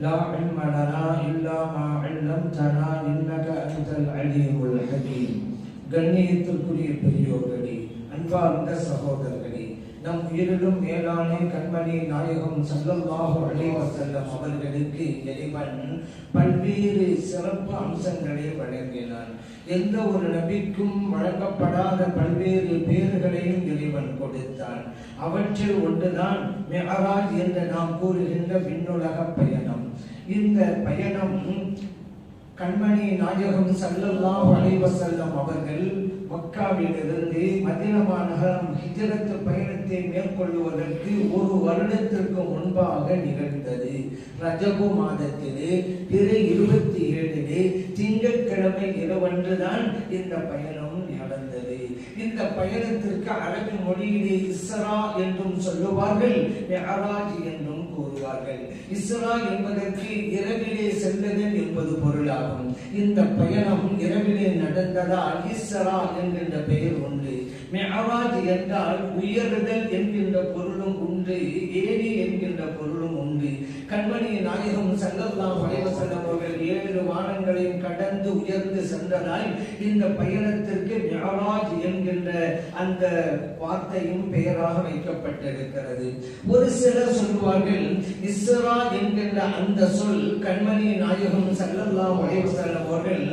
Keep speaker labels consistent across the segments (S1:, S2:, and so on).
S1: لا علم لنا إلا ما علمتنا إنك أنت العليم الحكيم கண்ணியத்திற்குரிய பெரியோர்களே அன்பார்ந்த சகோதரர்களே நம் உயிரிலும் மேலான கண்மணி நாயகம் சல்லல்லாஹு அலைஹி வஸல்லம் அவர்களுக்கு இறைவன் பல்வேறு சிறப்பு அம்சங்களை வழங்கினான் எந்த ஒரு நபிக்கும் வழங்கப்படாத பல்வேறு பேர்களையும் இறைவன் கொடுத்தான் அவற்றில் ஒன்றுதான் மெஹராஜ் என்று நாம் கூறுகின்ற விண்ணுலக பயணம் இந்த பயணம் கண்மணி நாயகம் சல்லல்லாஹு அலைஹி வஸல்லம் அவர்கள் மக்காவிலிருந்து மதினமா நகரம் ஹிஜரத்து பயணத்தை மேற்கொள்வதற்கு ஒரு வருடத்திற்கு முன்பாக நிகழ்ந்தது. ரஜபு மாதத்திலே பிறை இருபத்தி ஏழிலே திங்கட்கிழமை இரவன்றுதான் இந்த பயணம் நடந்தது. இந்த பயணத்திற்கு அரபி மொழியிலே இஸ்ரா என்றும் சொல்லுவார்கள் மெஹராஜ் என்றும் கூறுவார்கள். இஸ்ரா என்பதற்கு இரவிலே செல்லுதல் என்பது பொருளாகும். இந்த பயணம் இரவிலே நடந்ததால் இஸ்ரா என்கின்ற பெயர் உண்டு மெஹராஜ் என்றால் உயர்தல் என்கின்ற பொருளும் உண்டு ஏரி என்கின்ற பொருளும் உண்டு. கண்மணி நாயகம் சங்கல்லாம் அலைஹி அவர்கள் ஏழு வானங்களையும் கடந்து உயர்ந்து சென்றதால் இந்த பயணத்திற்கு மெஹராஜ் என்கின்ற அந்த வார்த்தையும் பெயராக வைக்கப்பட்டிருக்கிறது. ஒரு சிலர் சொல்வார்கள் இஸ்ரா என்கின்ற அந்த சொல் கண்மணி நாயகம் சல்லல்லாஹு அலைஹி அவர்கள்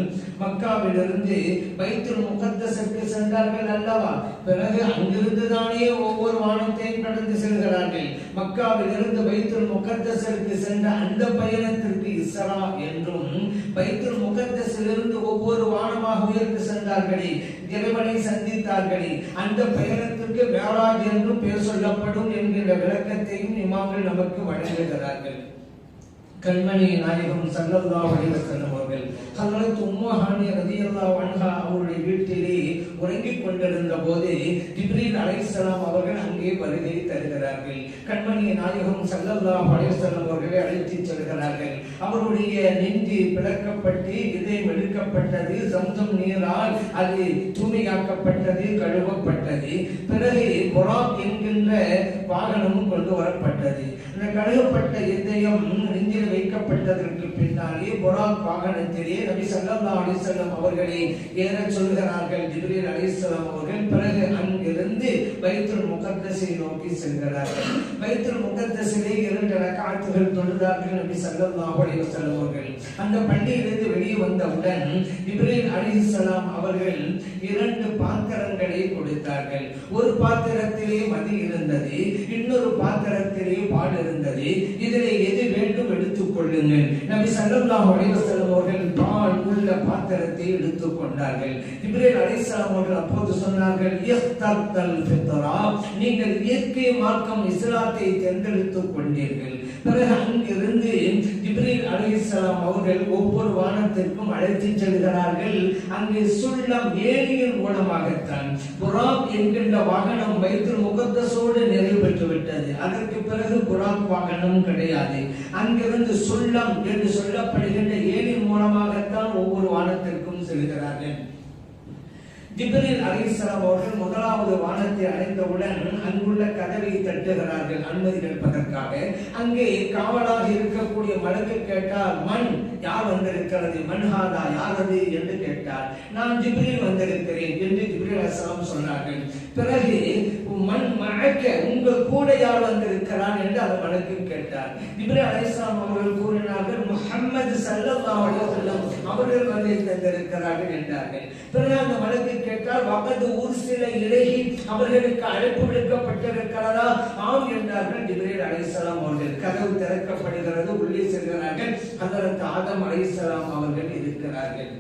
S1: மக்காவிலிருந்து வைத்து முகத்தசற்கு சென்றார்கள் அல்லவா? பிறகு அங்கிருந்து தானே ஒவ்வொரு வானத்தையும் கடந்து செல்கிறார்கள். மக்காவிலிருந்து பைத்துல் முகத்தசருக்கு சென்ற அந்த பயணத்திற்கு இஸ்ரா என்றும் பைத்துல் முகத்தசிலிருந்து ஒவ்வொரு வானமாக உயர்ந்து சென்றார்களே இறைவனை சந்தித்தார்களே அந்த பயணத்திற்கு மேலாஜ் என்றும் பெயர் சொல்லப்படும் என்கிற விளக்கத்தையும் இமாம்கள் நமக்கு வழங்குகிறார்கள். கண்மணி நாயகம் சல்லல்லாஹு அலைஹி அவர்கள் ஹஜ்ரத் உம்மு ஹானி வன்ஹா அவருடைய வீட்டிலே உறங்கிக் கொண்டிருந்த போது ஜிப்ரீல் அலைசலாம் அவர்கள் அங்கே வருகை தருகிறார்கள். கண்மணி நாயகம் சல்லல்லா அலைஹி அவர்களை அழைத்து செல்கிறார்கள். அவருடைய நெஞ்சு பிளக்கப்பட்டு இதயம் எடுக்கப்பட்டது சம்சம் நீரால் அது தூய்மையாக்கப்பட்டது கழுவப்பட்டது. பிறகு புறாக் என்கின்ற வாகனமும் கொண்டு வரப்பட்டது. இந்த கழுவப்பட்ட இதயம் நெஞ்சில் வைக்கப்பட்டதற்கு பின்னாலே வாகனத்திலே நபி ஏற சொல்கிறார்கள். ஜிப்ரீல் அவர்கள் பிறகு அங்கிருந்து பைத்துல் நோக்கி செல்கிறார்கள். பைத்துல் இரண்டு ரக்காத்துகள் தொழுதார்கள் நபி ஸல்லல்லாஹு அலைஹி அவர்கள். அந்த பள்ளியிலிருந்து வெளியே வந்தவுடன் ஜிப்ரீல் அலைஹிஸ்ஸலாம் அவர்கள் இரண்டு பாத்திரங்களை கொடுத்தார்கள். ஒரு பாத்திரத்திலே மதி இருந்தது இன்னொரு பாத்திரத்திலே பால் இருந்தது. இதனை எது வேண்டும் எடுத்துக் கொள்ளுங்கள். நபி ஸல்லல்லாஹு அலைஹி வஸல்லம் அவர்கள் பால் உள்ள பாத்திரத்தை எடுத்துக் கொண்டார்கள். இப்ரேல் அலைஹிஸ்ஸலாம் அவர்கள் அப்போது சொன்னார்கள் ஃபித்ரா. நீங்கள் இயற்கை மார்க்கம் இஸ்லாத்தை தேர்ந்தெடுத்துக் கொண்டீர்கள். பிறகு அங்கிருந்து ஜிப்ரீல் அலிசலாம் அவர்கள் ஒவ்வொரு வானத்திற்கும் அழைத்து செல்கிறார்கள். அங்கே சுள்ளம் ஏரியின் மூலமாகத்தான். புராக் என்கின்ற வாகனம் வைத்து முகத்தசோடு நிறைவு பெற்று விட்டது அதற்கு பிறகு புராக் வாகனம் கிடையாது. அங்கிருந்து சுள்ளம் என்று சொல்லப்படுகின்ற ஏரி மூலம் ஒவ்வொரு வானத்திற்கும் செல்கிறார்கள் ஜிப்ரீல் அலைஹிஸ்ஸலாம் அவர்கள் முதலாவது வானத்தை அடைந்தவுடன் அங்குள்ள கதவை தட்டுகிறார்கள் அனுமதி கேட்பதற்காக அங்கே காவலாக இருக்கக்கூடிய மலக்கு கேட்டால் மண் யார் வந்திருக்கிறது? மண்ஹாதா யார் அது என்று கேட்டார். நான் ஜிப்ரீல் வந்திருக்கிறேன் என்று ஜிப்ரீல் அலைஹிஸ்ஸலாம் சொன்னார்கள். பிறகு மண் மழக்க உங்கள் கூட யார் வந்திருக்கிறான் என்று அவர் மலக்கு கேட்டார். இப்ரே அலைஹிஸ்ஸலாம் அவர்கள் கூறினார்கள் முஹம்மது ஸல்லல்லாஹு அவர்கள் வந்து தந்திருக்கிறார்கள் என்றார்கள். பிறகு அந்த வழக்கு கேட்டால் வகது ஊர் சில இலகி அவர்களுக்கு அழைப்பு விடுக்கப்பட்டிருக்கிறதா? ஆம் என்றார்கள். ஜிப்ரீல் அலைஹிஸ்ஸலாம் அவர்கள் கதவு திறக்கப்படுகிறது. உள்ளே செல்கிறார்கள். அதற்கு ஆதம் அலைஹிஸ்ஸலாம் அவர்கள் இருக்கிறார்கள்.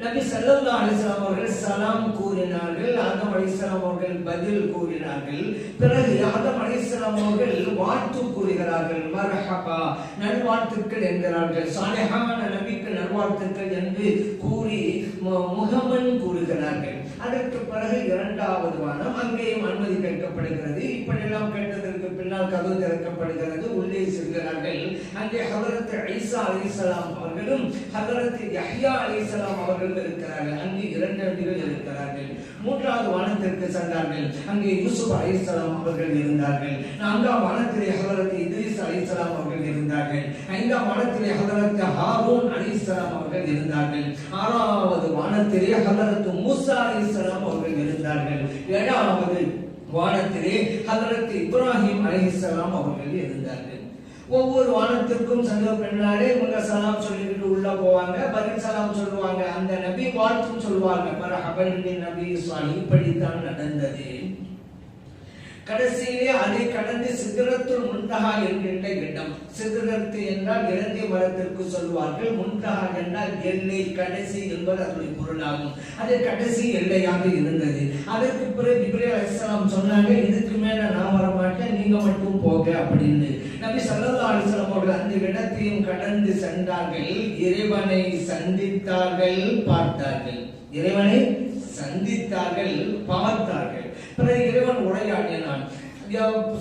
S1: நபி ஸல்லல்லாஹு அலிஸ்லாம் அவர்கள் சலாம் கூறினார்கள் ஆதம் அலிஸ்லாம் அவர்கள் பதில் கூறினார்கள். பிறகு ஆதம் அலிஸ்லாம் அவர்கள் வாழ்த்து கூறுகிறார்கள். மரஹபா நல்வாழ்த்துக்கள் என்கிறார்கள். சாலிஹான நபிக்கு நல்வாழ்த்துக்கள் என்று கூறி மு- முகமன் கூறுகிறார்கள். அதற்கு பிறகு இரண்டாவது வானம் அங்கேயும் அனுமதி கேட்கப்படுகிறது. இப்படியெல்லாம் கேட்டதற்கு பின்னால் கதவு திறக்கப்படுகிறது. உள்ளே செல்கிறார்கள். அங்கே ஹதரத் ஐசா அலிசலாம் அவர்களும் ஹதரத் யஹ்யா அலிசலாம் அவர்களும் இருக்கிறார்கள். அங்கே இரண்டு அடிகள் இருக்கிறார்கள். மூன்றாவது வானத்திற்கு சென்றார்கள். அங்கே யூசுப் அலிசலாம் அவர்கள் இருந்தார்கள். நான்காம் வானத்திலே ஹதரத் இத்ரீஸ் அலிசலாம் அவர்கள் இருந்தார்கள். ஐந்தாம் வானத்திலே ஹதரத் ஹாரூன் அலிசலாம் அவர்கள் இருந்தார்கள். ஆறாவது வானத்திலே ஹதரத் மூசா அலைஹிஸ்ஸலாம் அவர்கள் இருந்தார்கள். ஏழாவது வானத்திலே ஹதரத் இப்ராஹிம் அலைஹிஸ்ஸலாம் அவர்கள் இருந்தார்கள். ஒவ்வொரு வானத்திற்கும் சங்க பெண்ணாலே இவங்க சலாம் சொல்லிட்டு உள்ள போவாங்க பதில் சலாம் சொல்லுவாங்க அந்த நபி வாழ்த்தும் சொல்லுவாங்க. மரஹபன் பின் நபி சாலி இப்படித்தான் நடந்தது. கடைசியிலே அதை கடந்து சித்திரத்துள் முன்தகா என்கின்ற இடம் சித்திரத்து என்றால் இறந்தி மரத்திற்கு சொல்வார்கள் முன்தகா என்றால் எல்லை கடைசி என்பது அதனுடைய பொருளாகும். அது கடைசி எல்லையாக இருந்தது. அதற்கு பிறகு இப்படி அலிஸ்லாம் சொன்னாங்க இதுக்கு மேல நான் வர மாட்டேன் நீங்க மட்டும் போக அப்படின்னு. நபி சல்லா அலிஸ்லாம் அவர்கள் அந்த இடத்தையும் கடந்து சென்றார்கள். இறைவனை சந்தித்தார்கள் பார்த்தார்கள். இறைவனை சந்தித்தார்கள் பார்த்தார்கள். பிறகு இறைவன் உரையாடினான்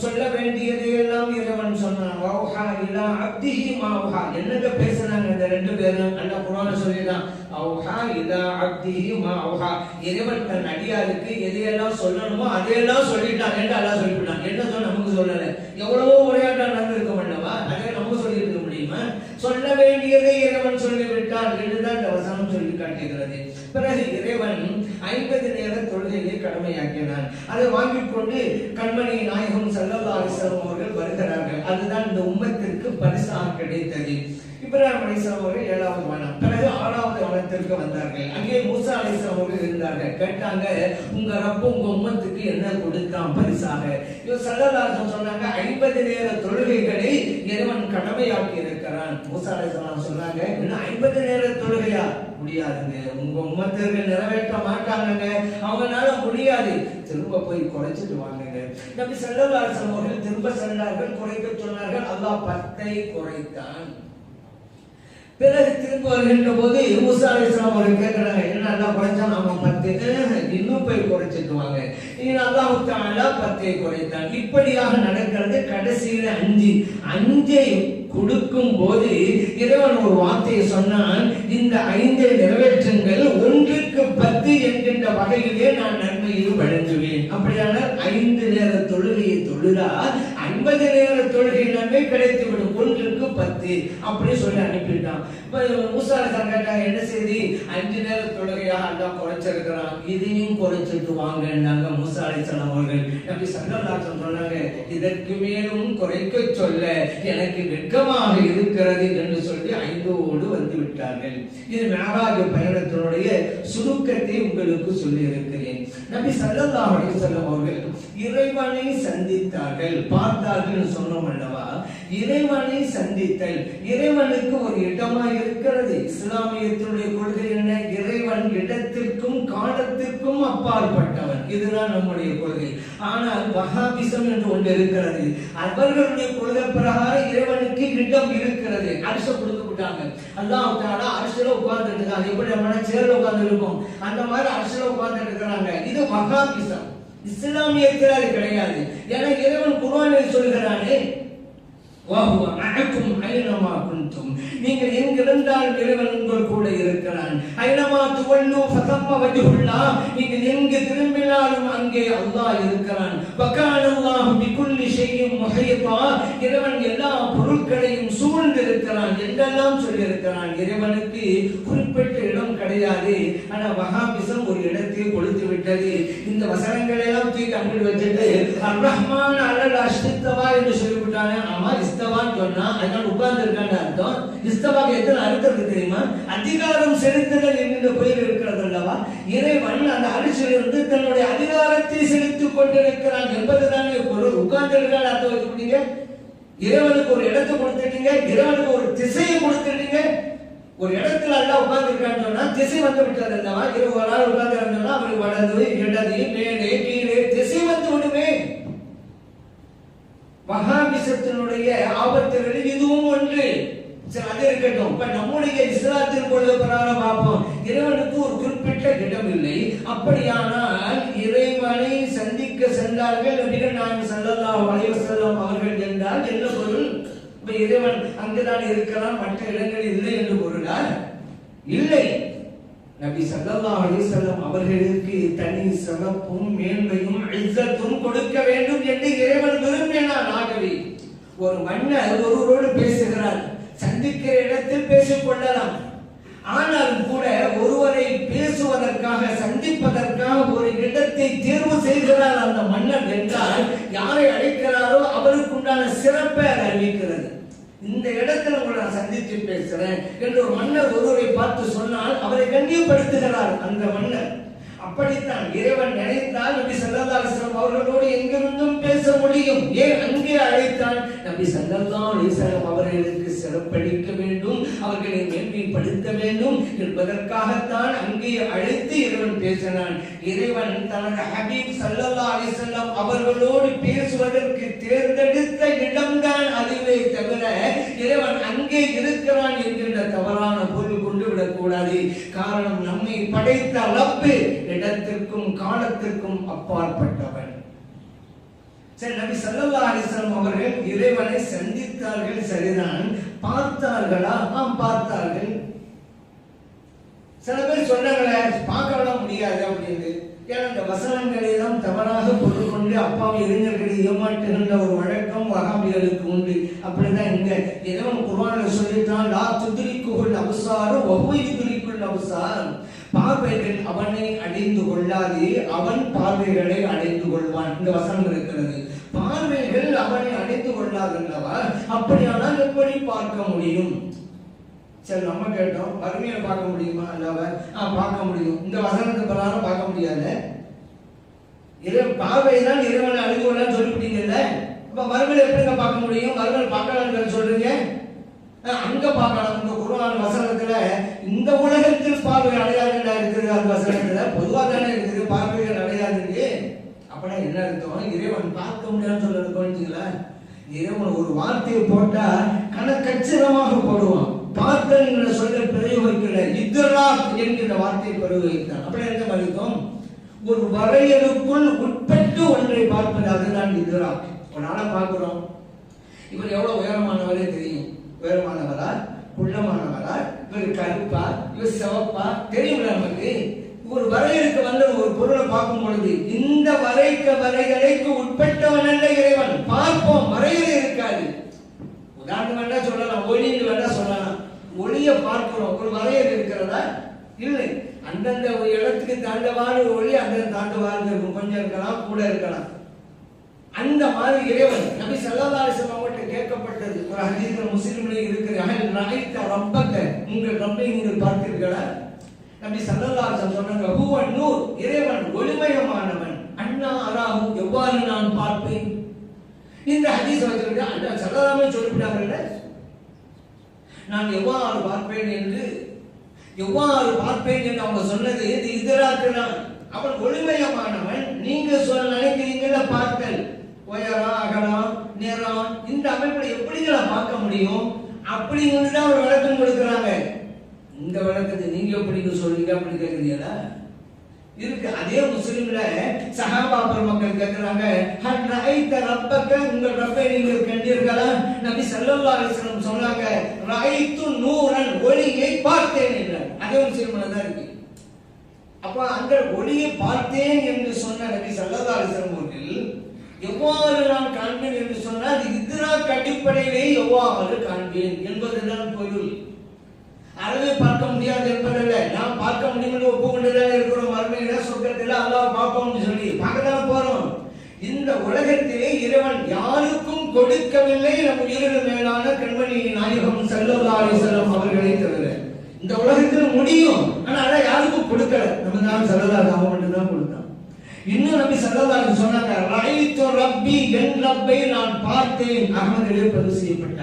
S1: சொல்ல வேண்டியது எல்லாம் இறைவன் சொன்னான். வௌஹா இலா அப்திஹி மாவுஹா. என்னங்க பேசுனாங்க இந்த ரெண்டு பேரும்? அல்ல குரான சொல்லிதான் அவுஹா இலா அப்திஹி மாவுஹா. இறைவன் தன் அடியாருக்கு எதையெல்லாம் சொல்லணுமோ அதையெல்லாம் சொல்லிட்டான். என்று அல்லா சொல்லிவிட்டான்? என்ன சொல்ல நமக்கு சொல்லல? எவ்வளவோ உரையாட்டம் நடந்திருக்க வேண்டாமா அதே நமக்கு சொல்லி இருக்க முடியுமா? சொல்ல வேண்டியதை இறைவன் சொல்லிவிட்டான். என்றுதான் இந்த வசனம் சொல்லி காட்டுகிறது. பிறகு இறைவன் ஐம்பது நேர தொழுகையை கடமையாக்கினான் அதை வாங்கிக் கொண்டு கண்மணி நாயகம் ஸல்லல்லாஹு அவர்கள் வருகிறார்கள். அதுதான் இந்த உம்மத்திற்கு பரிசாக கிடைத்தது. இப்ராஹிம் அலைஹிஸ்ஸலாம் அவர்கள் ஏழாவது மனம் பிறகு ஆறாவது வானத்திற்கு வந்தார்கள். அங்கே மூசா அலைஹிஸ்ஸலாம் அவர்கள் இருந்தார்கள். கேட்டாங்க உங்க ரப்ப உங்க உம்மத்துக்கு என்ன கொடுத்தான் பரிசாக? இவர் சல்லதாசம் சொன்னாங்க ஐம்பது நேர தொழுகைகளை இறைவன் கடமையாக்கி இருக்கிறான் மூசா அலைஹிஸ்ஸலாம் சொன்னாங்க இன்னும் ஐம்பது நேர தொழுகையா? முடியாதுங்க. உங்க உமத்தர்கள் நிறைவேற்ற மாட்டாங்கங்க. அவங்களால முடியாது. திரும்ப போய் குறைச்சிட்டு வாங்குங்க. நம்பி ஸல்லல்லாஹு அலைஹி அவர்கள் திரும்ப சென்றார்கள் குறைக்க சொன்னார்கள். அல்லாஹ் பத்தை குறைத்தான். பிறகு திரும்ப வருகின்ற போது மூசா அலிஸ்லாம் அவர்கள் கேட்கிறாங்க என்ன அல்லாஹ் குறைச்சா நாம பத்து இன்னும் போய் குறைச்சிட்டுவாங்க நீங்க அல்லாஹ் தாலா பத்தை குறைத்தான். இப்படியாக நடக்கிறது கடைசியில அஞ்சு அஞ்சையும் கொடுக்கும் போது இறைவன் ஒரு வார்த்தையை சொன்னான் இந்த ஐந்தை நிறைவேற்றுங்கள் ஒன்றுக்கு பத்து என்கின்ற வகையிலே நான் நன்மையில் வழங்குவேன் அப்படியான ஐந்து நேர தொழுகையை தொழுதா ஐம்பது நேர தொழுகை நன்மை கிடைத்து விடும் ஒன்றுக்கு பத்து அப்படின்னு சொல்லி அனுப்பிட்டான் இப்ப மூசா கேட்டாங்க என்ன செய்தி? அஞ்சு நேர தொழுகையாக அல்லா குறைச்சிருக்கிறான். இதையும் குறைச்சிட்டு வாங்கினாங்க மூசா அலிஸ்லாம் அவர்கள் அப்படி சல்லல்லாஹு சொன்னாங்க இதற்கு மேலும் குறைக்க சொல்ல எனக்கு வெட்கமாக இருக்கிறது என்று சொல்லி ஐந்தோடு வந்து விட்டார்கள். இது மேலாக பயணத்தினுடைய சுருக்கத்தை உங்களுக்கு சொல்லி இருக்கிறேன் நபி சல்லல்லாஹு அலைஹி வஸல்லம் அவர்கள் இறைவனை சந்தித்தார்கள். பார்த்தார்கள். சொன்னோம் அல்லவா? இறைவனை சந்தித்தல். இறைவனுக்கு ஒரு இடமா இருக்கிறது. இஸ்லாமியத்தினுடைய கொள்கை என்ன? இறைவன் இடத்திற்கும் காலத்திற்கும் அப்பாற்பட்டவன். இதுதான் நம்முடைய கொள்கை. ஆனால் வஹாபிசம் என்று ஒன்று இருக்கிறது. அவர்களுடைய கொள்கை பிரகாரம் இறைவனுக்கு இடம் இருக்கிறது. அரச கொடுத்து விட்டாங்க. அல்லாஹ் தாலா அரசுல உட்கார்ந்து இருக்காங்க எப்படி நம்ம சேர்ல உட்கார்ந்து இருக்கோம் அந்த மாதிரி அரசுல உட்கார்ந்து இருக்கிறாங்க. இது வஹாபிசம். இஸ்லாமியத்தில் அது கிடையாது. ஏன்னா இறைவன் குர்ஆனில் சொல்கிறானே வஹுவ மஅக்கும் ஐனமா குன்தும். நீங்கள் எங்கிருந்தால் இறைவன் உங்கள் கூட இருக்கிறான். ஐனமா துவல்லு ஃபதம்ம வஜ்ஹுல்லாஹ் நீங்கள் எங்கு திரும்பினாலும் அங்கே அல்லாஹ் இருக்கிறான். வகான அல்லாஹ் பிகுல்லி ஷைஇன் முஹீதா இறைவன் எல்லா பொருட்களையும் சூழ்ந்து இருக்கிறான் என்றெல்லாம் சொல்லி இருக்கிறான் இறைவனுக்கு குறிப்பிட்ட இடம் கிடையாது. ஆனா வகாபிசம் ஒரு இடத்தை கொடுத்து விட்டது. இந்த வசனங்களை எல்லாம் தூக்கி அங்கிட்டு வச்சுட்டு அர் ரஹ்மான் அஷ்டித்தவா என்று சொல்லிவிட்டாங்க ஆமா இஸ்தவான்னு சொன்னா அதனால உட்கார்ந்து இருக்கான்னு அர்த்தம். இஸ்தவாக்கு எத்தனை அர்த்தம் இருக்கு தெரியுமா? அதிகாரம் செலுத்துதல் என்கின்ற பெயர் இருக்கிறது அல்லவா? இறைவன் அந்த அரிசிலிருந்து தன்னுடைய அதிகாரத்தை செலுத்திக் கொண்டிருக்கிறான் என்பதுதானே பொருள் உட்கார்ந்து இருக்கான்னு அர்த்தம் முடியுங்க இறைவனுக்கு ஒரு இடத்தை கொடுத்துட்டீங்க இறைவனுக்கு ஒரு திசையை கொடுத்துட்டீங்க. ஒரு இடத்துல அல்லா உட்கார்ந்து சொன்னா திசை வந்து விட்டது அல்லவா? இரவு நாள் உட்கார்ந்துருந்தோம்னா அவர் வலது இடது மேலே கீழே திசை வந்து விடுமே. மகாபிசத்தினுடைய ஆபத்துகளில் இதுவும் ஒன்று. சரி அது இருக்கட்டும். இப்ப நம்முடைய இஸ்லாத்தில் கொள்ள பிரகாரம் பார்ப்போம் இறைவனுக்கு ஒரு குறிப்பிட்ட இடம் இல்லை அப்படியானால் இறைவனை சந்திக்க சென்றார்கள் நபிகள் நாயகம் ஸல்லல்லாஹு அலைஹி அவர்கள் என்றால் என்ன பொருள்? இப்ப இறைவன் அங்குதான் இருக்கலாம் மற்ற இடங்களில் இல்லை என்று பொருளா இல்லை. நபி சல்லா அலிசல்லம் அவர்களுக்கு தனி சிறப்பும் மேன்மையும் இஸ்ஸத்தும் கொடுக்க வேண்டும் என்று இறைவன் விரும்பினான் ஆகவே ஒரு மன்னர் ஒருவரோடு பேசுகிறார். சந்திக்கிற இடத்தில் பேசிக் கொள்ளலாம் ஆனாலும் கூட ஒருவரை பேசுவதற்காக சந்திப்பதற்காக ஒரு இடத்தை தேர்வு செய்கிறார் அந்த மன்னர் என்றால் யாரை அழைக்கிறாரோ அவருக்குண்டான சிறப்பை அது அறிவிக்கிறது. இந்த இடத்துல உங்களை நான் சந்தித்து பேசுறேன் என்று ஒரு மன்னர் ஒருவரை பார்த்து சொன்னால் அவரை கண்ணியப்படுத்துகிறார் அந்த மன்னர். அப்படித்தான் இறைவன் நினைத்தால் நபி ஸல்லல்லாஹு அவர்களோடு எங்கிருந்தும் பேச முடியும். ஏன் அங்கே அழைத்தான் நபி ஸல்லல்லாஹு அலைஹி அவர்களுக்கு சிறப்பளிக்க வேண்டும் அவர்களை மேன்மைப்படுத்த வேண்டும் என்பதற்காகத்தான் அங்கே அழைத்து இறைவன் பேசினான். இறைவன் தனது ஹபீப் சல்லல்லா அலிசல்லாம் அவர்களோடு பேசுவதற்கு தேர்ந்தெடுத்த இடம்தான் அதுவே தவிர இறைவன் அங்கே இருக்கிறான் என்கின்ற தவறான பொருள் கொண்டு விடக்கூடாது. காரணம் நம்மை படைத்த அளப்பு இடத்திற்கும் காலத்திற்கும் அப்பாற்பட்டவன். சரி நபி சல்லா அலிஸ்லாம் அவர்கள் இறைவனை சந்தித்தார்கள் சரிதான். பார்த்தார்களா? ஆம் பார்த்தார்கள். சில பேர் சொன்னாங்களே பார்க்கலாம் முடியாது அப்படின்னு ஏன்னா இந்த வசனங்களை எல்லாம் தவறாக பொருள் கொண்டு அப்பாவி இளைஞர்களை ஏமாற்றுகின்ற ஒரு வழக்கம் வகாபிகளுக்கு உண்டு. அப்படிதான் இங்க. ஏதோ குர்ஆன்ல சொல்லிட்டான் லா துதிரிக்குள் அபசாரம் ஒவ்வொரு துதிரிக்குள் அபசாரம் பார்வைகள் அவனை அடைந்து கொள்ளாதே அவன் பார்வைகளை அடைந்து கொள்வான். இந்த வசனம் இருக்கிறது. பார்வைகள் அவனை அடைந்து கொள்ளாதல்லவா? அப்படியானால் எப்படி பார்க்க முடியும்? சரி நம்ம கேட்டோம். வறுமையை பார்க்க முடியுமா அல்லாவ? ஆ பார்க்க முடியும். இந்த வசனத்தை பிரகாரம் பார்க்க முடியாது. இறை பார்வை தான் இறைவனை அழிந்து கொள்ளலாம் சொல்லிவிட்டீங்கல்ல? அப்ப மறுமையில் எப்படிங்க பார்க்க முடியும்? மறுமையில் பார்க்கலாம்னு சொல்றீங்க? அங்க பார்க்கலாம் இந்த குருவான வசனத்துல இந்த உலகத்தில் பார்வை அடையாதுண்டா இருக்குது அந்த வசனத்துல பொதுவாக தானே இருக்குது. பார்வைகள் அடையாதுங்க அப்படின்னா என்ன அர்த்தம்? இறைவன் பார்க்க முடியாதுன்னு சொல்றது புரிஞ்சுங்களா இறைவன் ஒரு வார்த்தையை போட்டா கணக்கச்சிதமாக போடுவான். பார்த்தல் சொல்ல பிரயோகிக்கல இத்ரா என்கிற வார்த்தையை பிரயோகித்தான் அப்படி என்ன அர்த்தம்? ஒரு வரையறுக்குள் உட்பட்டு ஒன்றை பார்ப்பது அதுதான் இத்ரா ஒரு நாளை பார்க்கிறோம். இவர் எவ்வளவு உயரமானவரே தெரியும்? உயரமானவரா குள்ளமானவரா இவர் கருப்பா இவர் சிவப்பா தெரியும்ல நமக்கு? ஒரு வரையறுக்கு வந்த ஒரு பொருளை பார்க்கும் பொழுது இந்த வரைக்க வரைகளைக்கு உட்பட்டவன் அல்ல இறைவன். பார்ப்போம் வரையறை இருக்காது. உதாரணம் வேண்டா சொல்லலாம் ஒளின்னு வேண்டா சொல்லலாம். ஒளியை பார்க்கிறோம் ஒரு வரையறை இருக்கிறதா? இல்லை. அந்தந்த ஒரு இடத்துக்கு தாண்டவாறு ஒளி அந்த தாண்டவாறு இருக்கும். கொஞ்சம் இருக்கலாம் கூட இருக்கலாம். அந்த மாதிரி இறைவன் நபி ஸல்லல்லாஹு அவங்கள்ட்ட கேட்கப்பட்டது. ஒரு ஹதீஸ்ல முஸ்லிம்ல இருக்கிற அகல் நகைத்த ரப்பக உங்கள் ரப்பை நீங்கள் பார்த்தீர்களா? நபி ஸல்லல்லாஹு சொன்னாங்க ஹூவன் நூர். இறைவன் ஒளிமயமானவன். அண்ணா அராஹு. எவ்வாறு நான் பார்ப்பேன்? இந்த ஹதீஸ் வச்சிருக்க அண்ணா ஸல்லல்லாஹு சொல்லிவிட்டாங்கல்ல நான் எவ்வாறு பார்ப்பேன் என்று? எவ்வாறு பார்ப்பேன் என்று அவங்க சொன்னது இது இதராக்குறான் அவன் ஒளிமயமானவன். நீங்க சொல்ல நினைக்கிறீங்கள பார்த்தல் உயரம் அகலம் நிறம் இந்த அமைப்புல எப்படிங்களா பார்க்க முடியும்? அப்படிங்கிறது தான் ஒரு விளக்கம் கொடுக்குறாங்க. இந்த விளக்கத்தை நீங்க எப்படிங்க சொல்றீங்க? அப்படி கேட்குறீங்களா இருக்கு. அதே முஸ்லீம்ல சகாபாபர் மக்கள் கேட்கிறாங்க ஹல் ரஐத ரப்பக உங்கள் ரப்பை நீங்கள் கண்டீர்களா நபி ஸல்லல்லாஹு அலைஹி வஸல்லம் சொன்னாங்க ரஐத்து நூரன் ஒளியை பார்த்தேன் என்றார். அதே முஸ்லீம்ல தான் இருக்கு. அப்ப அந்த ஒளியை பார்த்தேன் என்று சொன்ன நபி ஸல்லல்லாஹு அலைஹி வஸல்லம் அவர்கள் எவ்வாறு நான் காண்பேன் என்று சொன்னால் இத்ராக் அடிப்படையிலே எவ்வாறு காண்பேன் என்பதுதான் பொருள். அறவே பார்க்க முடியாது என்பதல்ல. நாம் பார்க்க முடியும் என்று ஒப்புக்கொண்டுதான் இருக்கிறோம். மறுமையில சொர்க்கத்தில் அல்லாஹ் பார்ப்போம்னு சொல்லி. பார்க்கதான் போறோம். இந்த உலகத்திலே இறைவன் யாருக்கும் கொடுக்கவில்லை. நம் உயிரின மேலான கண்மணி நாயகம் ஸல்லல்லாஹு அலைஹி அவர்களை தவிர. இந்த உலகத்தில் முடியும். ஆனா அதான் யாருக்கும் கொடுக்கல. நம்ம தான் ஸல்லல்லாஹு மட்டும்தான் கொடுக்கும் இன்னும் நபி சல்லல்லாஹு சொன்னாங்க ரஐத்து ரப்பி என் ரப்பை நான் பார்த்தேன். அகமதிலே பதிவு செய்யப்பட்ட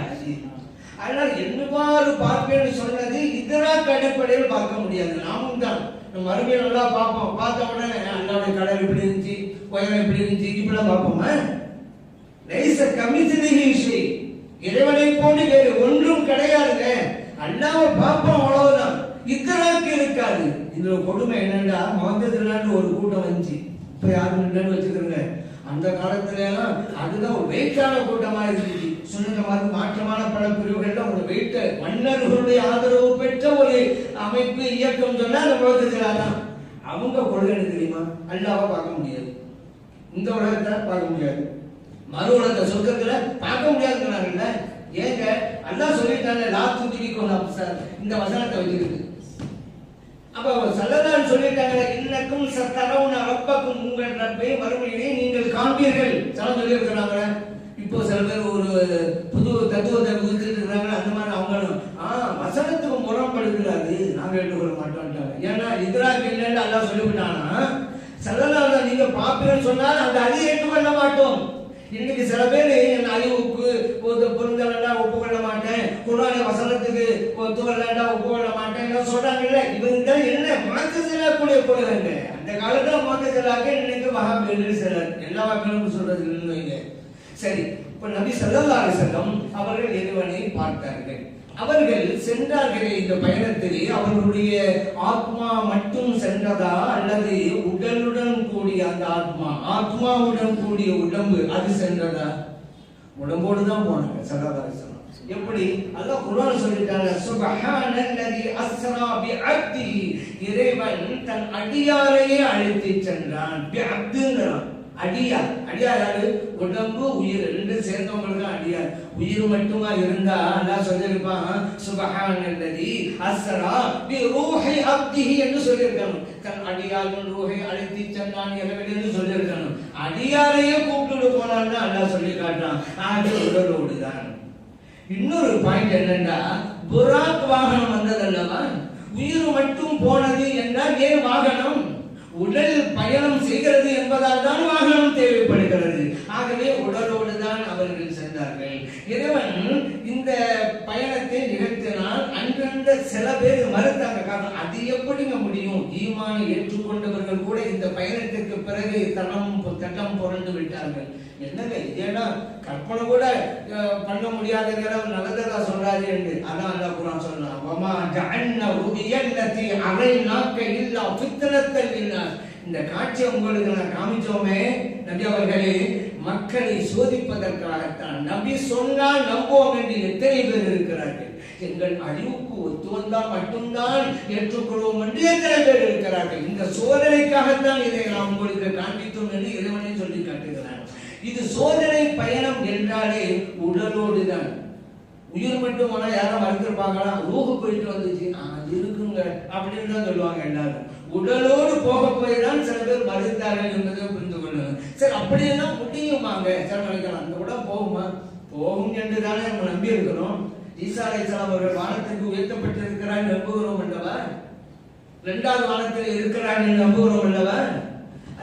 S1: அதனால் என்னவாறு பார்ப்பேன்னு சொன்னது
S2: இதராக் அடிப்படையில் பார்க்க முடியாது. நாமும் தான். நம்ம மறுபடியும் நல்லா பார்ப்போம். பார்த்த உடனே அல்லாவுடைய கடல் இப்படி இருந்துச்சு? உயரம் இப்படி இருந்துச்சு? இப்படிலாம் பார்ப்போமா. லைச கமிசிலிஹி ஷை. இறைவனை போன்று வேறு ஒன்றும் கிடையாதுங்க. அண்ணாவை பார்ப்போம் அவ்வளவுதான். இத்தனாக்கு இருக்காது. இதுல கொடுமை என்னன்னா மொத்தத்துலான்னு ஒரு கூட்டம் வந்துச்சு. இப்போ யாரும் இல்லைன்னு வச்சுக்கிறோங்க அந்த காலத்துல எல்லாம் அதுதான் வெயிட்டான கூட்டமா இருந்துச்சு. சொன்ன மாதிரி மாற்றமான பல பிரிவுகள்ல ஒரு வெயிட்ட மன்னர்களுடைய ஆதரவு பெற்ற ஒரு அமைப்பு இயக்கம் சொன்னா அந்த மொத்தத்துல அவங்க கொள்கை தெரியுமா? அல்லாவை பார்க்க முடியாது. இந்த உலகத்தை பார்க்க முடியாது. மறு உலகத்தை சொர்க்கத்துல பார்க்க முடியாதுங்கிறாங்கல்ல. ஏங்க? அல்லா சொல்லிட்டாங்க லா துதிரிக்கும் இந்த வசனத்தை வச்சிருக்கு. அப்போ சல்லதான் சொல்லியிருக்காங்க இன்னக்கும் சத்தரவுன ரப்பக்கும் உங்கள் ரப்பை மறுபடியும் நீங்கள் காண்பீர்கள். சலம் சொல்லியிருக்கிறாங்க இப்போ சில பேர் ஒரு புது தத்துவத்தை விதிச்சுட்டு அந்த மாதிரி அவங்களும் ஆ வசனத்துக்கு முரண்படுகிறாரு நாங்கள் ஏற்றுக்கொள்ள மாட்டோம்ட்டாங்க ஏன்னா இதராக இல்லைன்னு அல்லாஹ் சொல்லிவிட்டானா? சல்லதான் நீங்க பாப்பீங்கன்னு சொன்னால் அந்த அதை ஏற்றுக்கொள்ள மாட்டோம். இன்னைக்கு சில பேர் என் அறிவுக்கு பொருந்தலாம் ஒப்புக்கொள்ள மாட்டோம் குரான வசனத்துக்கு ஒத்துக்கொள்ளண்டா ஒப்புக்கொள்ள மாட்டேன் எல்லாம் சொல்றாங்கல்ல இவங்க என்ன மாற்று செல்லக்கூடிய கொள்கைங்க அந்த காலத்துல மாற்று செல்லாக்க இன்னைக்கு பெரிய சிலர் எல்லா மக்களும் சொல்றது இல்லைங்க சரி இப்ப நபி ஸல்லல்லாஹு செல்லம் அவர்கள் இறைவனை பார்த்தார்கள். அவர்கள் சென்றார்களே இந்த பயணத்தில் அவர்களுடைய ஆத்மா மட்டும் சென்றதா அல்லது உடலுடன் கூடிய அந்த ஆத்மா ஆத்மாவுடன் கூடிய உடம்பு அது சென்றதா? உடம்போடு தான் போனாங்க சல்லாதாரி எப்படி? அல்லாஹ் குர்ஆன் சொல்லிட்டாங்க சுப்ஹானல்லதி அஸ்ரா பி அப்திஹி இறைவன் தன் அடியாரையே அழைத்து சென்றான். பி அப்துங்கிறான் அடியார் அடியார் யாரு? உடம்பு உயிர் ரெண்டு சேர்ந்தவங்களுக்கு அடியார் உயிர் மட்டுமா இருந்தா அல்லாஹ் சொல்லியிருப்பான் சுபஹானல்லதி அஸ்ரா பி ரூஹி அப்திஹி என்று சொல்லியிருக்கணும். தன் அடியாரின் ரூஹை அழைத்து சென்றான் இரவில் என்று சொல்லியிருக்கணும். அடியாரையே கூப்பிட்டு போனான்னு அல்லாஹ் சொல்லி காட்டான் ஆக உடலோடு தான் இன்னொரு பாயிண்ட் என்னன்னா புராக் வாகனம் வந்தது அல்லவா உயிர் மட்டும் போனது என்றால் ஏன் வாகனம்? உடல் பயணம் செய்கிறது என்பதால் தான் வாகனம் தேவைப்படுகிறது. ஆகவே உடலோடு தான் அவர்கள் சென்றார்கள். இறைவன் இந்த சில பேர் மறுத்தாங்க. காரணம் அது எப்படிங்க முடியும்? ஈமானை ஏற்றுக்கொண்டவர்கள் கூட இந்த பயணத்திற்கு பிறகு தனம் தட்டம் புரண்டு விட்டார்கள். என்னங்க இதேனா கற்பனை கூட பண்ண முடியாத நேரம் நல்லதா சொல்றாரு என்று அதான் அல்லாஹ் குரான் சொல்றான். வமா ஜஅல்னா ருபியல்லதி அரைனாக்க இல்லா ஃபித்னத்தல் லின்னாஸ். இந்த காட்சியை உங்களுக்கு நான் காமிச்சோமே நபி அவர்களே மக்களை சோதிப்பதற்காகத்தான். நபி சொன்னால் நம்புவோம் என்று எத்தனை பேர் இருக்கிறார்கள்? எங்கள் அழிவுக்கு ஒத்து வந்தால் மட்டும்தான் ஏற்றுக்கொள்வோம் என்று எத்தனை பேர் இருக்கிறார்கள். இந்த சோதனைக்காகத்தான் இதை நாம் உங்களுக்கு காண்பித்தோம் என்று இறைவனை சொல்லி காட்டுகிறார். இது சோதனை பயணம் என்றாலே உடலோடு தான் உயிர் மட்டும் போனால் யாரும் மறுத்திருப்பாங்களா ரூஹு போயிட்டு வந்துச்சு. அது இருக்குங்க அப்படின்னு தான் சொல்லுவாங்க எல்லாரும். உடலோடு போக போய் தான் சில பேர் மறுத்தார்கள் என்பதை புரிந்து கொள்ளணும் சரி அப்படியெல்லாம் முடியுமாங்க? சில நினைக்கலாம். அந்த உடல் போகுமா? போகும் என்று தானே நம்ம நம்பி இருக்கிறோம் ஈசா அலைஹிஸ்ஸலாம் அவர்கள் வானத்துக்கு உயர்த்தப்பட்டிருக்கிறார் நம்புகிறோம் அல்லவா இரண்டாவது வானத்தில் இருக்கிறான் நம்புகிறோம் அல்லவா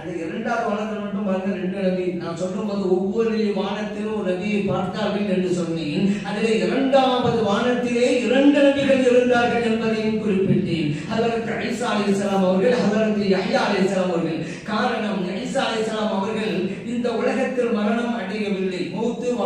S2: அந்த இரண்டாவது வானத்தில் மட்டும் பாருங்க ரெண்டு நபி. நான் சொல்லும்போது ஒவ்வொரு வானத்திலும் ஒரு நபியை பார்த்தார்கள் என்று சொன்னேன். அதில் இரண்டாவது வானத்திலே இரண்டு நபிகள் இருந்தார்கள் என்பதையும் குறிப்பிட்டேன். அதற்கு ஐசா அலிஸ்லாம் அவர்கள் அதற்கு யஹ்யா அலிஸ்லாம் அவர்கள். காரணம் ஐசா அலிஸ்லாம் அவர்கள் இந்த உலகத்தில் மரணம்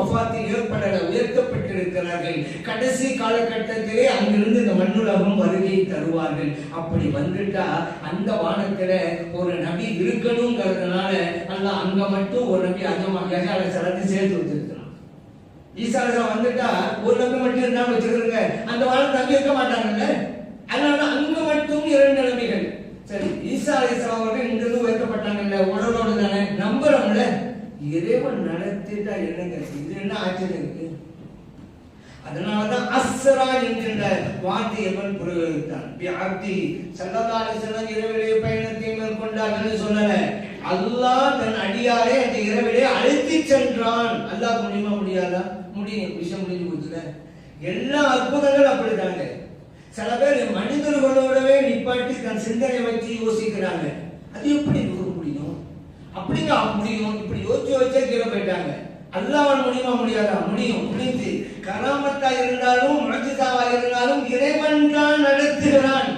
S2: வஃபாத்தில் ஏற்பட உயர்த்தப்பட்டிருக்கிறார்கள். கடைசி காலகட்டத்திலே அங்கிருந்து இந்த மண்ணுலகம் வருகை தருவார்கள். அப்படி வந்துட்டா அந்த வானத்துல ஒரு நபி இருக்கணுங்கிறதுனால அல்ல அங்க மட்டும் ஒரு நபி அதிகமாக யஹ்யா சேர்த்து வச்சிருக்கிறான். ஈசா வந்துட்டா ஒரு நபி மட்டும் இருந்தா வச்சிருக்காங்க அந்த வானத்தை நம்பி இருக்க மாட்டாங்கல்ல? அதனால அங்க மட்டும் இரண்டு நிலைமைகள் சரி ஈசா அலிஸ்லாம் அவர்கள் இங்கிருந்து உயர்த்தப்பட்டாங்கல்ல உடலோடு தானே? நம்புறோம்ல. இறைவன் நடத்திட்டா என்னங்க இது என்ன ஆச்சரியம் இருக்கு? அதனாலதான் அஸ்ஸரா என்கின்ற வார்த்தை எவன் புரிவித்தான் வியாப்தி சல்லல்லாஹு செல்லம் இரவிலே பயணத்தை மேற்கொண்டார்கள் சொல்லல. அல்லாஹ் தன் அடியாரை அந்த இரவிலே அழைத்து சென்றான். அல்லாஹ் முடியுமா முடியாதா? முடியும் விஷயம் முடிஞ்சு போச்சுல? எல்லா அற்புதங்கள் அப்படித்தாங்க. சில பேர் மனிதர்களோடவே நிப்பாட்டி தன் சிந்தனை வச்சு யோசிக்கிறாங்க. அது எப்படி நூறு முடியும். முடியும் இப்படி யோசிச்சு யோசிச்சே கீழே போயிட்டாங்க. அல்லாவன் முடியுமா முடியாதா? முடியும். முடிந்து கராமத்தா இருந்தாலும் முழஜிதாவா இருந்தாலும் இறைவன் தான் நடத்துகிறான்.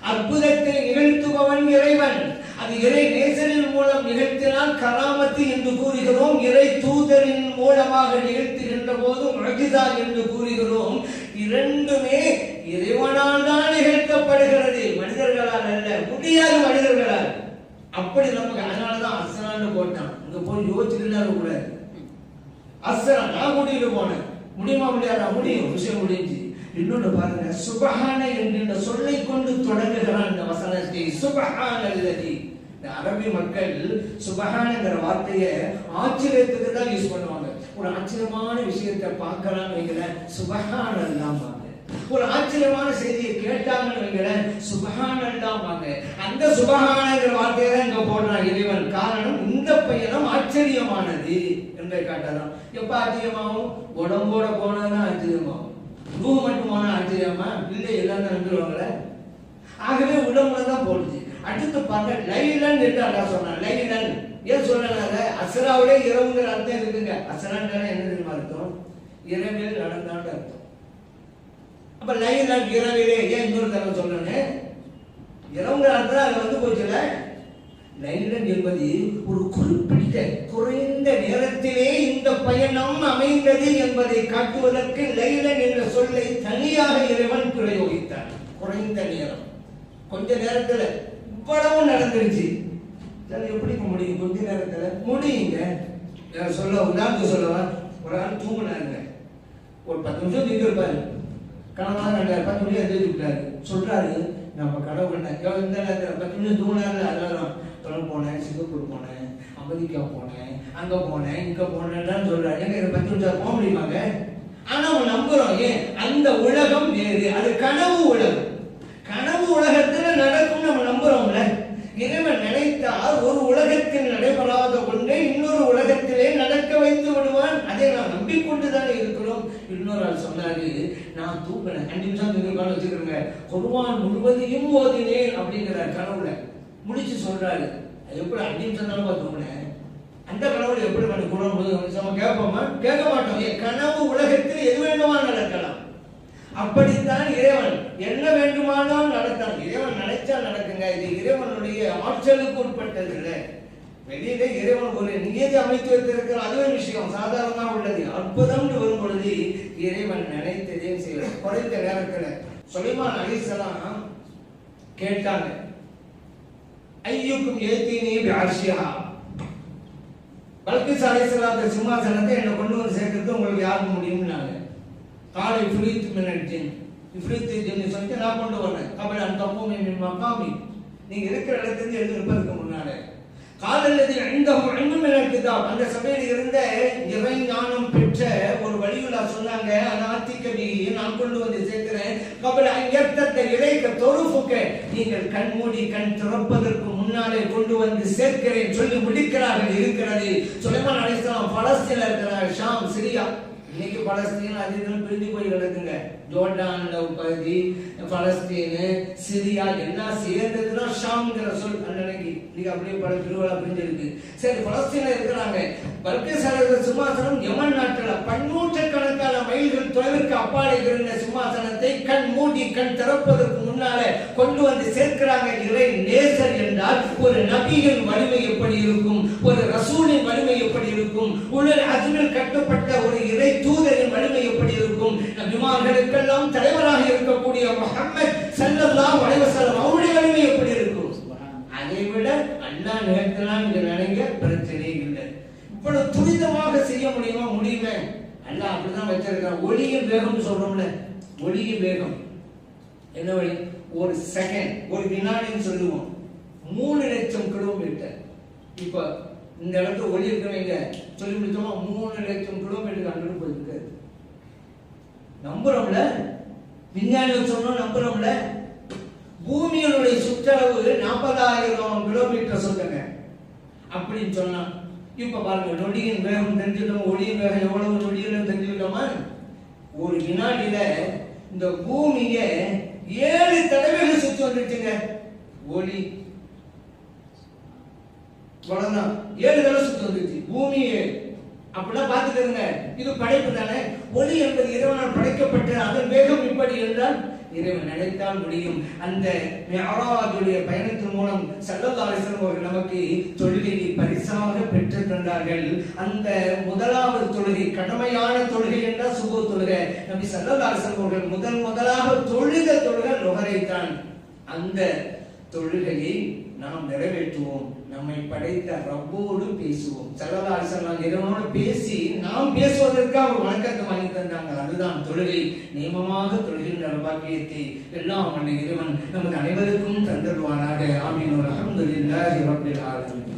S2: அற்புதத்தை நிகழ்த்துபவன் இறைவன். அது இறை நேசரின் மூலம் நிகழ்த்தினால் கராமத்து என்று கூறுகிறோம். இறை தூதரின் மூலமாக நிகழ்த்துகின்ற போது முழஜிதா என்று கூறுகிறோம். இரண்டுமே இறைவனால் தான் நிகழ்த்தப்படுகிறது. மனிதர்களால் அல்ல முடியாது மனிதர்களால். அப்படி நமக்கு அதனாலதான் அசனான்னு போட்டான். இங்க போய் யோசிச்சுட்டு கூடாது அசனா நான் கூட்டிட்டு போனேன் முடியுமா முடியாதா? முடியும். விஷயம் முடிஞ்சு. இன்னொன்னு பாருங்க. சுபஹான என்கின்ற சொல்லை கொண்டு தொடங்குகிறான் இந்த வசனத்தை. சுபஹான இந்த அரபி மக்கள் சுபஹானங்கிற வார்த்தையை ஆச்சரியத்துக்கு தான் யூஸ் பண்ணுவாங்க. ஒரு ஆச்சரியமான விஷயத்தை பார்க்கலாம் வைங்களேன் சுபஹான அல்லாமாங்க ஒரு ஆச்சரியமான செய்தியை கேட்டாங்கன்னு வைங்களேன் சுபஹான் அந்த சுபகானங்கிற வார்த்தையை தான் இங்க போடுறான் இறைவன். காரணம் இந்த பயணம் ஆச்சரியமானது என்பதை காட்டலாம். எப்ப ஆச்சரியமாகும்? உடம்போட போனதுதான் ஆச்சரியமாகும். ரூ மட்டும் போனா ஆச்சரியமா? இல்லை எல்லாம் தான் ஆகவே உடம்புல தான் போடுச்சு அடுத்து பாருங்க லைலன் என்று அல்லா சொன்னான். லைலன். ஏன் சொன்னாங்க அசராவிலே இரவுங்கிற அர்த்தம் இருக்குங்க அசரான்ற என்ன தெரியுமா அர்த்தம்? இரவில் நடந்தாண்டு அர்த்தம். அப்ப லைலன் இரவிலே ஏன் இன்னொரு தடவை சொல்றேன்னு இரவுங்கிற அர்த்தம் அது வந்து போச்சுல லைலன் என்பது ஒரு குறிப்பிட்ட குறைந்த நேரத்திலே இந்த பயணம் அமைந்தது என்பதை காட்டுவதற்கு லைலன் என்ற சொல்லை தனியாக இறைவன் பிரயோகித்தார். குறைந்த நேரம். கொஞ்ச நேரத்தில் இவ்வளவு நடந்துருச்சு. சரி எப்படி முடியும்? கொஞ்ச நேரத்தில் முடியுங்க. நான் சொல்ல உதாரணத்துக்கு சொல்லவா? ஒரு ஆள் தூங்கினாருங்க. ஒரு பத்து நிமிஷம் தூங்கி இருப்பாரு கணவனாக பத்து நிமிஷம் எழுதி விட்டாரு சொல்றாரு நம்ம கடவுள் இந்த நேரத்தில் பத்து மணி தூங்கினாரு அதெல்லாம் தொடர்ந்து போனேன் சிங்கப்பூர் போனேன் அமெரிக்கா போனேன் அங்க போனேன் இங்க போனேன்னு சொல்றாரு. எங்க இதை பத்து நிமிஷம் போக முடியுமாங்க? ஆனா அவன் நம்புறோம் ஏன்? அந்த உலகம் வேறு அது கனவு உலகம். கனவு உலகத்துல நடக்கும் நம்ம நம்புறோம்ல. இறைவன் நினைத்தால் ஒரு உலகத்தில் நடைபெறாத கொண்டே இன்னொரு உலகத்தில் விடுவான் அதை நாம் நம்பிக்கொண்டு தானே இருக்கிறோம். இன்னொரு ஆள் சொன்னாரு நான் தூங்கினேன் அஞ்சு நிமிஷம் தூங்கிருக்கான்னு வச்சுக்கிறேங்க. குருவான் முழுவதையும் ஓதினேன் அப்படிங்கிற கனவுல. முடிச்சு சொல்றாரு. அது எப்படி அஞ்சு நிமிஷம் தானே தூங்கினேன் அந்த கனவுல எப்படி பண்ணி குரான் நம்ம கேட்போமா? கேட்க மாட்டோம். என் கனவு உலகத்தில் எது வேண்டுமா நடக்கலாம். அப்படித்தான் இறைவன். என்ன வேண்டுமானாலும் நடத்தான். இறைவன் நினைச்சா நடக்குங்க. இது இறைவனுடைய ஆற்றலுக்கு உட்பட்டது இல்லை. வெளியிலே இறைவன் ஒரு நியதி அமைத்து வைத்திருக்கிற அதுவே விஷயம். சாதாரணமா உள்ளது. அற்புதம் வரும் பொழுது இறைவன் நினைத்ததையும் செய்வார் குறைந்த நேரத்தில் சுலைமான் அலிசலாம் கேட்டாங்க. ஐயுக்கும் ஏத்தீனி ஆர்ஷியா பல்கிஸ் அலிசலாத்த சிம்மாசனத்தை என்னை கொண்டு வந்து சேர்க்கறது உங்களுக்கு யாருக்கு முடியும்னாங்க. காலை இஃப்ரீத் மினட் இஃப்ரீத் சொல்லிட்டு நான் கொண்டு வரேன் கபல் அந்த தப்புமே மின் மக்காமி. நீங்க இருக்கிற இடத்துல எழுந்திருப்பதற்கு முன்னாலே காலல்லது இந்த இன்னும் கிதாப் அந்த சபையில் இருந்த இறை ஞானம் பெற்ற ஒரு வழியுலா சொன்னாங்க அனாத்திகவி நான் கொண்டு வந்து சேர்க்கிறேன். கபல் அங்கத்தத்தை இறைக்க தொழுப்புக்க நீங்கள் கண் மூடி கண் திறப்பதற்கு முன்னாலே கொண்டு வந்து சேர்க்கிறேன் சொல்லி முடிக்கிறார்கள் இருக்கிறது. சுலைமான் அலிஸ்லாம் பலஸ்தீன இருக்கிறார். Sham Syria. இன்னைக்கு பலஸ்தீன் அது இதுன்னு பிரிஞ்சு போய் கிடக்குங்க. ஜோர்டான்ல பகுதி பலஸ்தீனு சிரியா எல்லாம் சேர்ந்ததுதான் ஷாம்ங்கிற சொல் அன்னைக்கு இன்னைக்கு அப்படியே பல திருவிழா பிரிஞ்சிருக்கு. சரி பலஸ்தீன இருக்கிறாங்க. பல்கேசாலர் சிம்மாசனம் யமன் நாட்டுல பன்னூற்றுக்கணக்கான மைல்கள் தொலைவிற்கு அப்பாலே இருந்த சிம்மாசனத்தை கண் மூடி கண் திறப்பதற்கு முன்னால கொண்டு வந்து சேர்க்கிறாங்க இறை நேசர் என்றால் ஒரு நபியின் வலிமை எப்படி இருக்கும்? ஒரு ரசூலின் வலிமை எப்படி இருக்கும்? உலர் அஜ்மில் கட்டப்பட்ட ஒரு இறை தூதரின் வலிமை எப்படி இருக்கும் நபிமார்களுக்கெல்லாம் தலைவராக இருக்கக்கூடிய முகமது செல்லல்லாம் வளைவசலம் அவருடைய வலிமை எப்படி இருக்கும்? அதை விட அண்ணா நிகழ்த்தலாம் என்று நினைங்க பிரச்சனை இல்லை. இவ்வளவு துரிதமாக செய்ய முடியுமா? முடியுமே. அல்லாஹ் அப்படிதான் வச்சிருக்கான் ஒளியின் வேகம் சொல்றோம்ல. ஒளியின் வேகம். என்ன வழி ஒரு செகண்ட் ஒரு வினாடின்னு சொல்லுவோம். மூணு லட்சம் கிலோமீட்டர் இப்ப இந்த இடத்துல ஒளி இருக்கிறவங்க சொல்லி முடிச்சோமா? மூணு லட்சம் கிலோமீட்டர் அங்கிட்டு போயிருக்கு நம்புறோம்ல? விஞ்ஞானிகள் சொன்னோம் நம்புறோம்ல? பூமியினுடைய சுற்றளவு நாற்பதாயிரம் கிலோமீட்டர் சொல்லுங்க. அப்படின்னு சொன்னா இப்ப பாருங்க நொடியின் வேகம் தெரிஞ்சுட்டோம் ஒளியின் வேகம் எவ்வளவு? நொடியில் தெரிஞ்சுக்கிட்டோமா? ஒரு வினாடியில இந்த பூமிய ஏழு தடவைகள் சுத்தி வந்துருச்சுங்க. ஒளி. ஏழு தடவை சுத்தி வந்துருச்சு. பூமியே அப்படிலாம் பார்த்துக்கோங்க இது படைப்பு தானே? ஒளி என்பது இறைவனால் படைக்கப்பட்ட அதன் வேகம் இப்படி என்றால் இறைவன் நினைத்தால் முடியும். அந்த மிஅராஜுடைய பயணத்தின் மூலம் ஸல்லல்லாஹு அலைஹி அவர்கள் நமக்கு தொழுகையை பரிசாக பெற்றுத் தந்தார்கள். அந்த முதலாவது தொழுகை கடமையான தொழுகை என்றால் சுபு தொழுகை. நம்பி ஸல்லல்லாஹு அவர்கள் முதல் முதலாக தொழுக தொழுக நுகரைத்தான். அந்த தொழுகையை நாம் நிறைவேற்றுவோம். நம்மை படைத்த ரப்போடு பேசுவோம். ஸல்லல்லாஹு அலைஹி இறைவனோடு பேசி நாம் பேசுவதற்கு அவர் வணக்கத்தை வாங்கி தந்தாங்க அதுதான் தொழுகை. நியமமாக தொழுகின்ற பாக்கியத்தை எல்லாம் வல்ல இறைவன் நமக்கு அனைவருக்கும் தந்தருவானாக. ஆமீன். அல்ஹம்துலில்லாஹி ரப்பில் ஆலமீன்.